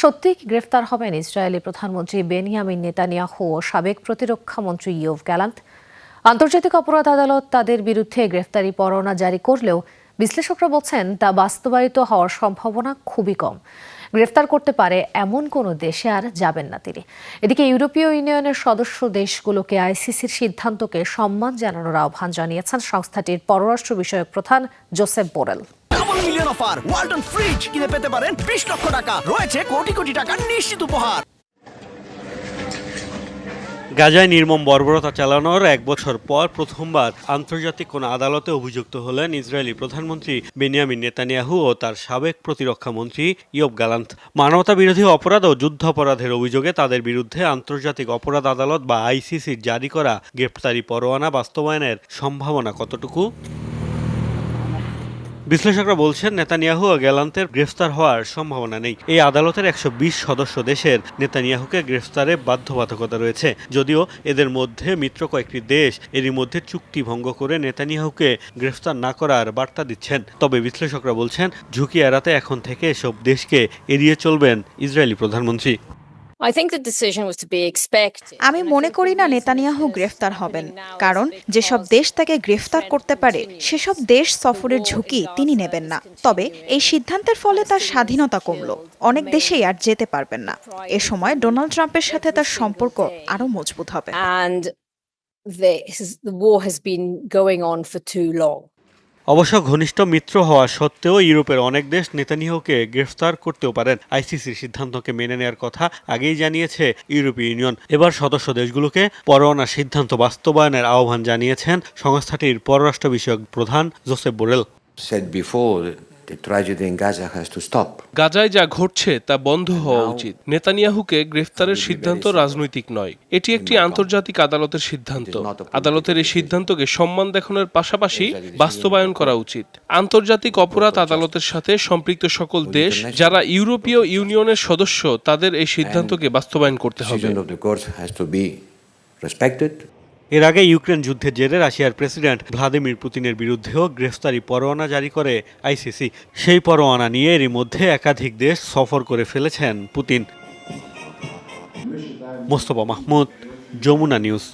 সত্যিই গ্রেফতার হবেন ইসরায়েলি প্রধানমন্ত্রী বেনিয়ামিন নেতানিয়াহু ও সাবেক প্রতিরক্ষা মন্ত্রী ইয়োভ গ্যালান্ট? আন্তর্জাতিক অপরাধ আদালত তাদের বিরুদ্ধে গ্রেফতারি পরোয়ানা জারি করলেও বিশ্লেষকরা বলছেন, তা বাস্তবায়িত হওয়ার সম্ভাবনা খুবই কম। গ্রেফতার করতে পারে এমন কোনো দেশে আর যাবেন না তিনি। এদিকে ইউরোপীয় ইউনিয়নের সদস্য দেশগুলোকে আইসিসির সিদ্ধান্তকে সম্মান জানানোর আহ্বান জানিয়েছেন সংস্থাটির পররাষ্ট্র বিষয়ক প্রধান Josep Borrell. Offer. Walton fridge কিনে পেতে পারেন বিশ লক্ষ টাকা। রয়েছে কোটি কোটি টাকার নিশ্চিত উপহার। গাজায় নির্মম বর্বরতা চালানোর এক বছর পর প্রথমবার আন্তর্জাতিক কোন আদালতে অভিযুক্ত হলেন ইসরায়েলি প্রধানমন্ত্রী বেনিয়ামিন নেতানিয়াহু ও তার সাবেক প্রতিরক্ষা মন্ত্রী ইয়ব গালান্ত মানবতা বিরোধী অপরাধ ও যুদ্ধাপরাধের অভিযোগে তাদের বিরুদ্ধে আন্তর্জাতিক অপরাধ আদালত বা আইসিসির জারি করা গ্রেপ্তারি পরোয়ানা বাস্তবায়নের সম্ভাবনা কতটুকু? বিশ্লেষকরা বলছেন, নেতানিয়াহু ও গ্যালান্তের গ্রেফতার হওয়ার সম্ভাবনা নেই। এই আদালতের একশো বিশ সদস্য দেশের নেতানিয়াহুকে গ্রেফতারে বাধ্যবাধকতা রয়েছে। যদিও এদের মধ্যে মিত্র কয়েকটি দেশ এরই মধ্যে চুক্তি ভঙ্গ করে নেতানিয়াহুকে গ্রেফতার না করার বার্তা দিচ্ছেন। তবে বিশ্লেষকরা বলছেন, ঝুঁকি এড়াতে এখন থেকে এসব দেশকে এড়িয়ে চলবেন ইসরায়েলি প্রধানমন্ত্রী। I think the decision was to be expected. আমি মনে করি না নেতানিয়াহু গ্রেফতার হবেন কারণ যেসব দেশ তাকে গ্রেফতার করতে পারে সেসব দেশ সফরের ঝুঁকি তিনি নেবেন না। তবে এই সিদ্ধান্তের ফলে তার স্বাধীনতা কমল। অনেক দেশেই আর যেতে পারবেন না। এ সময় ডোনাল্ড ট্রাম্পের সাথে তার সম্পর্ক আরও মজবুত হবে। The war has been going on for too long. অবশ্য ঘনিষ্ঠ মিত্র হওয়া সত্ত্বেও ইউরোপের অনেক দেশ নেতানিয়াহুকে গ্রেফতার করতেও পারেন। আইসিসির সিদ্ধান্তকে মেনে নেওয়ার কথা আগেই জানিয়েছে ইউরোপীয় ইউনিয়ন। এবার সদস্য দেশগুলোকে পরোয়ানা সিদ্ধান্ত বাস্তবায়নের আহ্বান জানিয়েছেন সংস্থাটির পররাষ্ট্র বিষয়ক প্রধান জোসেফ বোরেল। Said before, গাজায় যা ঘটছে তা বন্ধ হওয়া উচিত। নেতানিয়াহুকে গ্রেফতারের সিদ্ধান্ত রাজনৈতিক নয়। এটি একটি আন্তর্জাতিক আদালতের সিদ্ধান্ত। আদালতের এই সিদ্ধান্তকে সম্মান দেখানোর পাশাপাশি বাস্তবায়ন করা উচিত। আন্তর্জাতিক অপরাধ আদালতের সাথে সম্পৃক্ত সকল দেশ যারা ইউরোপীয় ইউনিয়নের সদস্য তাদের এই সিদ্ধান্তকে বাস্তবায়ন করতে হবে। এর আগে ইউক্রেন যুদ্ধের জেরে রাশিয়ার প্রেসিডেন্ট ভ্লাদিমির পুতিনের বিরুদ্ধেও গ্রেফতারি পরোয়ানা জারি করে আইসিসি। সেই পরোয়ানা নিয়ে এরই মধ্যে একাধিক দেশ সফর করে ফেলেছেন পুতিন। মোস্তফা মাহমুদ, যমুনা নিউজ।